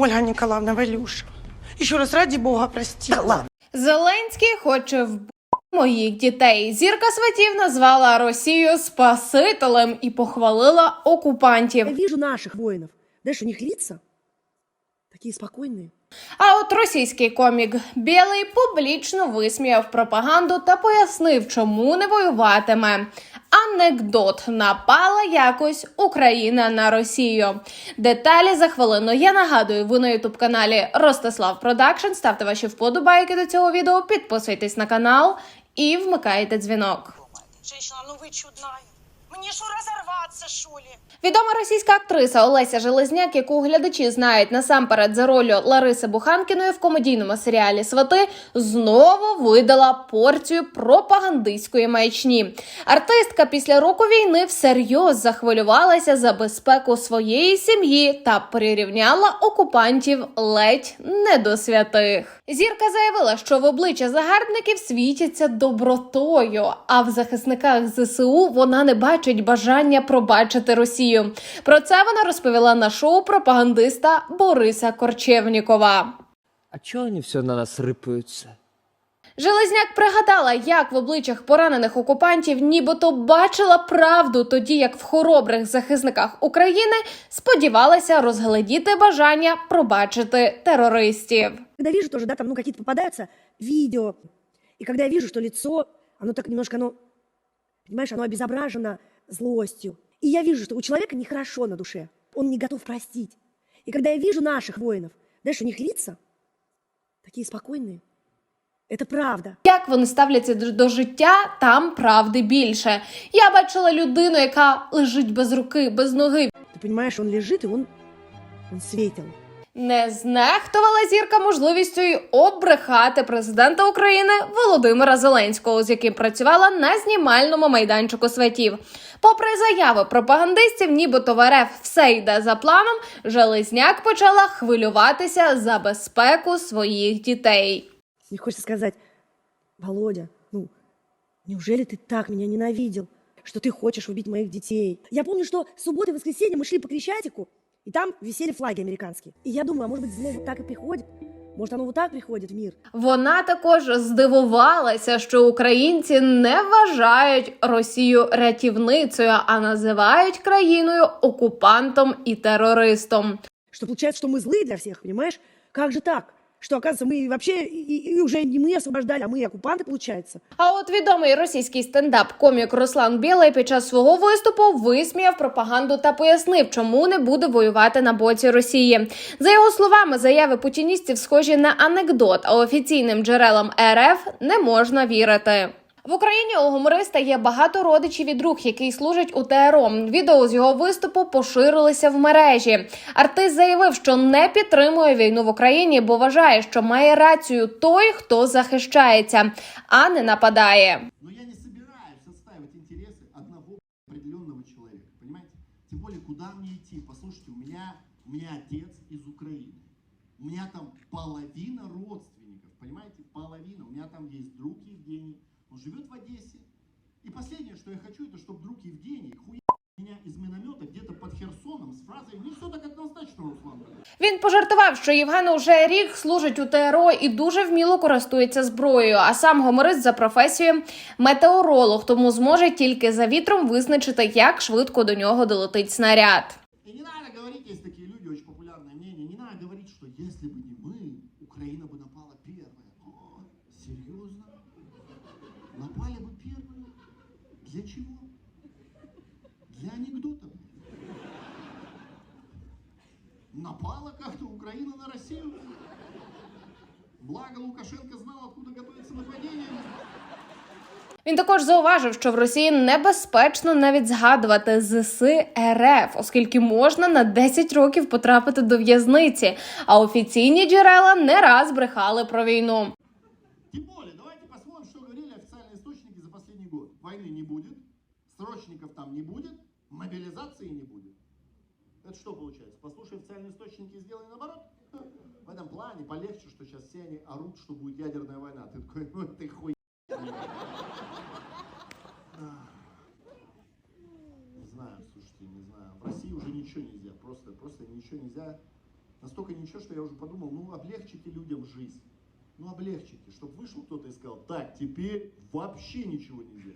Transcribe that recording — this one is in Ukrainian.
Ольга Николаевна Валюша. Еще раз ради бога прости. Да. Зеленський хоче вбити моїх дітей. Зірка сватів назвала Росію спасителем і похвалила окупантів. Я вижу наших воинов. Знаешь, у них лица такие спокойные. А от російський комік Білий публічно висміяв пропаганду та пояснив, чому не воюватиме. Анекдот напала якось Україна на Росію. Деталі за хвилину. Я нагадую, ви на ютуб каналі Ростислав Продакшн. Ставте ваші вподобайки до цього відео, підписуйтесь на канал і вмикайте дзвінок. Женщина, ну ви чудная. Мне что, разорваться, что ли? Відома російська актриса Олеся Железняк, яку глядачі знають насамперед за ролью Лариси Буханкіної в комедійному серіалі Свати, знову видала порцію пропагандистської маячні. Артистка після року війни всерйоз захвилювалася за безпеку своєї сім'ї та прирівняла окупантів ледь не до святих. Зірка заявила, що в обличчя загарбників світяться добротою, а в захисниках ЗСУ вона не бачить бажання пробачити Росію. Про це вона розповіла на шоу пропагандиста Бориса Корчевнікова. А чого вони все на нас рипаються? Железняк пригадала, як в обличчях поранених окупантів нібито бачила правду, тоді як в хоробрих захисниках України сподівалася розглядіти бажання пробачити терористів. Когда вижу тоже, да, там, ну, какие-то попадаются видео, и когда я вижу, что лицо, оно так немножко, оно, понимаешь, оно обезображено злостью. И я вижу, что у человека нехорошо на душе, он не готов простить. И когда я вижу наших воинов, знаешь, у них лица такие спокойные. Это правда. Як вони ставляться до до життя, там правди більше. Я бачила людину, яка лежить без руки, без ноги. Ты понимаешь, он лежит, и он, он светил. Не знехтувала зірка можливістю й обрехати президента України Володимира Зеленського, з яким працювала на знімальному майданчику святів. Попри заяви пропагандистів, нібито в РФ все йде за планом, Железняк почала хвилюватися за безпеку своїх дітей. Мне хочется сказать, Володя, ну, неужели ты так меня ненавидел, что ты хочешь убить моих детей? Я помню, что в субботу и воскресенье мы шли по Крещатику, и там висели флаги американские. И я думаю, а может быть, зло вот так и приходит? Может, оно вот так приходит в мир? Вона також здивувалася, що українці не вважають Росію рятівницею, а називають країною окупантом і терористом. Что получается, что мы злые для всех, понимаешь? Как же так? Что, оказывается, мы вообще и, и уже не мы освобождали, а мы оккупанты, получается. А от відомий російський стендап-комік Руслан Білий під час свого виступу висміяв пропаганду та пояснив, чому не буде воювати на боці Росії. За його словами, заяви путіністів схожі на анекдот, а офіційним джерелам РФ не можна вірити. В Україні у гумориста є багато родичів і друг, який служить у ТРО. Відео з його виступу поширилися в мережі. Артист заявив, що не підтримує війну в Україні, бо вважає, що має рацію той, хто захищається, а не нападає. Но я не собираюсь отстаивать интересы одного определенного человека, понимаете? Тем более, куда мне идти? Послушайте, у меня, у меня отец из Украины. У меня там половина родственников, под Херсоном з фразою «Не все так однозначно, Руслан». Він пожартував, що Євген уже рік служить у ТРО і дуже вміло користується зброєю. А сам гуморист за професією метеоролог, тому зможе тільки за вітром визначити, як швидко до нього долетить снаряд. І не треба говорити, есть такие Напала как-то Украина на Россию. Благо Лукашенко знал, откуда готовится нападение. Він також зауважив, що в Росії небезпечно навіть згадувати ЗС РФ, оскільки можна на 10 років потрапити до в'язниці. А офіційні джерела не раз брехали про війну. Тем более, давайте посмотрим, что говорили официальные источники за последний год. Войны не будет, срочников там не будет, мобилизации не будет. Это что получается? Послушай официальные источники и сделай наоборот. В этом плане полегче, что сейчас все они орут, что будет ядерная война. Ты такой, ну ты хуй. Не знаю, слушайте, не знаю. В России уже ничего нельзя. Просто, просто ничего нельзя. Настолько ничего, что я уже подумал, ну облегчите людям жизнь. Ну облегчите, чтобы вышел кто-то и сказал, так, теперь вообще ничего нельзя.